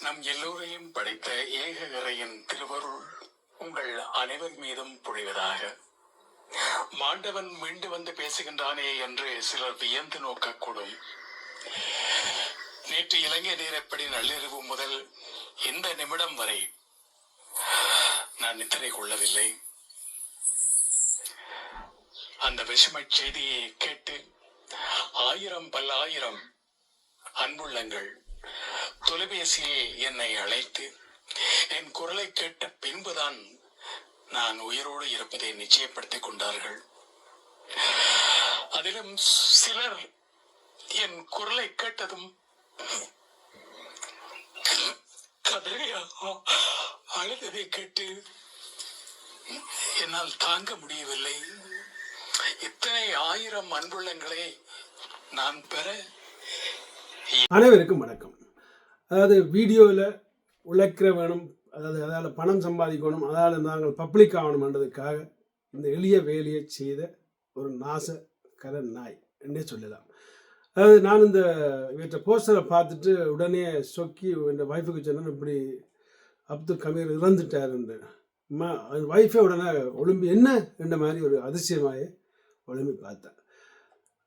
நம் எல்லோரையும் படைத்த ஏக இறையின் திருவருள் உங்கள் அனைவர் மீதும் புழிவதாக மாண்டவன் மீண்டு வந்து பேசுகின்றானே என்று சிலர் வியந்து நோக்கக்கூடும். நேற்று இலங்கை நேரப்படி நள்ளிரவு முதல் இந்த நிமிடம் வரை நான் நித்திரை கொள்ளவில்லை. அந்த விஷமச் செய்தியை கேட்டு ஆயிரம் பல்லாயிரம் அன்புள்ளங்கள் தொலைபேசியில் என்னை அழைத்து என் குரலை கேட்ட பின்புதான் நான் உயிரோடு இருப்பதை நிச்சயப்படுத்திக் கொண்டார்கள். அதிலும் சிலர் என் குரலை கேட்டதும் அழுததை கேட்டு என்னால் தாங்க முடியவில்லை. இத்தனை ஆயிரம் அன்புள்ளங்களை நான் பெற அனைவருக்கும் வணக்கம். அதாவது வீடியோவில் உழைக்கிற வேணும் அதாவது அதால் பணம் சம்பாதிக்கணும் அதால் நாங்கள் பப்ளிக் ஆகணும்ன்றதுக்காக இந்த எளிய வேலையை செய்த ஒரு நாசகர நாய் என்றே சொல்லலாம். அதாவது நான் இந்த இவற்றை போஸ்டரை பார்த்துட்டு உடனே சொக்கி என் ஒய்ஃபுக்கு சொன்னேன் இப்படி அப்துல் கமீர் இறந்துட்டாருன்னு அம்மா ஒய்ஃபே உடனே ஒளிம்பி என்ன? என்ற மாதிரி ஒரு அதிசயமாயே ஒளிம்பி பார்த்தேன்.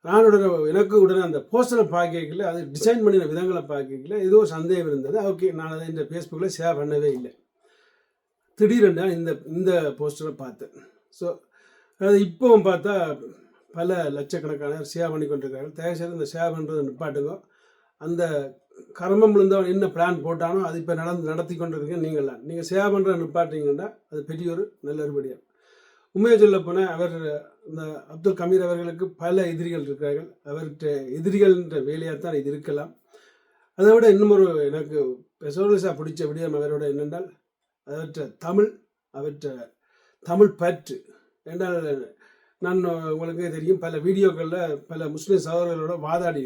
நான் உடனே எனக்கு உடனே அந்த போஸ்டரை பார்க்கல அது டிசைன் பண்ணின விதங்களை பார்க்கல ஏதோ சந்தேகம் இருந்தது. ஓகே நான் அதை இந்த ஃபேஸ்புக்கில் ஷேர் பண்ணவே இல்லை. திடீரென்று இந்த இந்த போஸ்டரை பார்த்தேன். ஸோ அது இப்போவும் பார்த்தா பல லட்சக்கணக்கான ஷேர் பண்ணி கொண்டிருக்காங்க தயவுசெய்து இந்த ஷேர் பண்ணுறது நிப்பாட்டுங்க. அந்த கர்மம் விழுந்தவன் என்ன பிளான் போட்டானோ அது இப்போ நடந்து நடத்தி கொண்டிருக்கீங்க நீங்களாம் நீங்கள் ஷேர் பண்ணுற நிப்பாட்டிங்கன்னா அது பெரிய ஒரு நல்ல உண்மையை சொல்ல போனால் அவர் இந்த அப்துல் கமீர் அவர்களுக்கு பல எதிரிகள் இருக்கிறார்கள். அவர்கிட்ட எதிரிகள்ன்ற வேலையாக தான் இது இருக்கலாம். அதை விட இன்னும் ஒரு எனக்கு பெசோலிசா பிடிச்ச விடயம் அவரோட என்னென்றால் அவற்ற தமிழ் அவற்ற தமிழ் பற்று. என்றால் நான் உங்களுக்கு தெரியும் பல வீடியோக்களில் பல முஸ்லீம் சகோதரர்களோட வாதாடி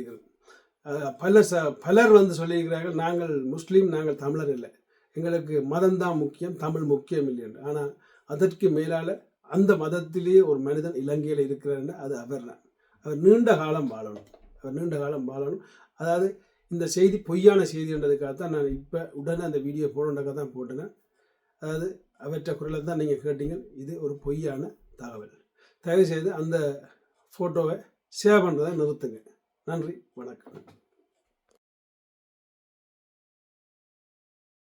பல ச பலர் வந்து சொல்லியிருக்கிறார்கள் நாங்கள் முஸ்லீம் நாங்கள் தமிழர் இல்லை. எங்களுக்கு மதம்தான் முக்கியம் தமிழ் முக்கியம் இல்லை என்று ஆனால் அதற்கு மேலால் அந்த மதத்திலேயே ஒரு மனிதன் இலங்கையில் இருக்கிறாருன்னா அது அவர் தான். அவர் நீண்ட காலம் வாழணும். அவர் நீண்ட காலம் வாழணும். அதாவது இந்த செய்தி பொய்யான செய்தின்றதுக்காக தான் நான் இப்போ உடனே அந்த வீடியோ போடணுன்றக்காக தான் போட்டேன் அதாவது அவற்றை குரலை தான் நீங்கள் கேட்டீங்க. இது ஒரு பொய்யான தகவல். தயவுசெய்து அந்த ஃபோட்டோவை சேவ் பண்ணுறதை நிறுத்துங்க. நன்றி. வணக்கம்.